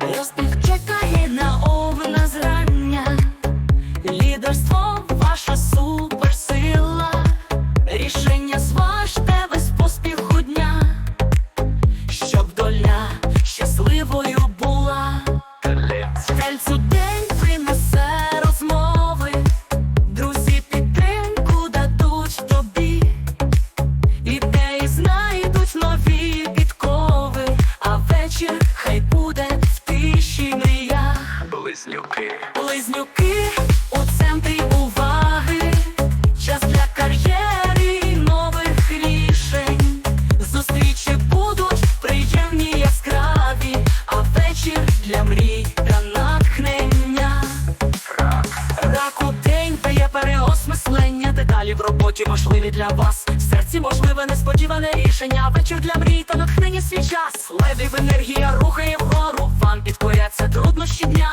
Розбіг чекає на овна зрання, лідерство ваша суперсила, рішення зважте без поспіху дня, щоб доля щасливою була. Близнюки, у центрі уваги, час для кар'єри нових рішень. Зустрічі будуть приємні яскраві, а вечір для мрій та натхнення. рак, Раку день дає переосмислення, деталі в роботі можливі для вас. В серці можливе несподіване рішення. Вечір для мрій та натхнення свій час. Левів енергія рухає вгору. Вам підкоряться труднощі дня,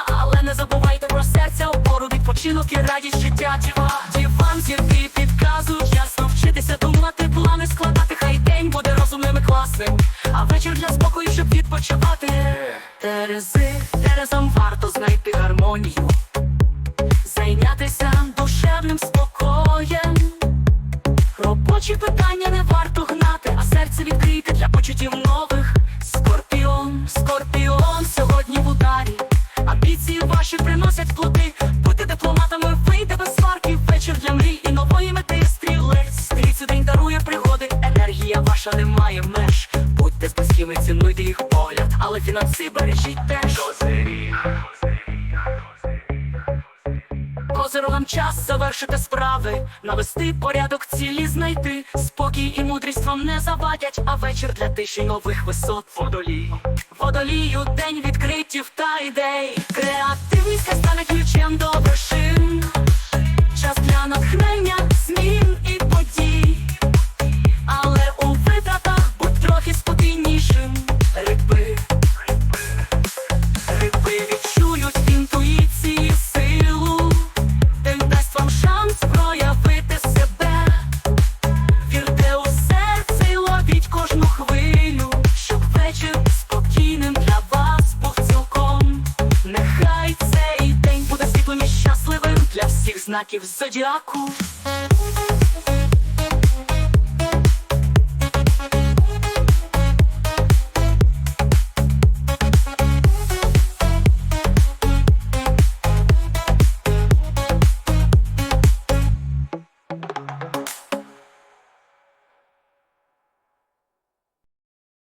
Терези, терезам варто знайти гармонію зайнятися душевним спокоєм. Робочі питання не варто гнати, а серце відкрити для почуттів нових. Скорпіон, скорпіон сьогодні в ударі. Амбіції ваші приносять плоди. Будьте спискими, цінуйте їх погляд, але фінанси бережіть теж. козиріг, Козирогам час завершити справи, навести порядок, цілі знайти. Спокій і мудрість вам не завадять, а вечір для тиші нових висот. водолій, Водолію день відкриттів та ідей. Креативність стане ключем до вершин. знаків зодіаку.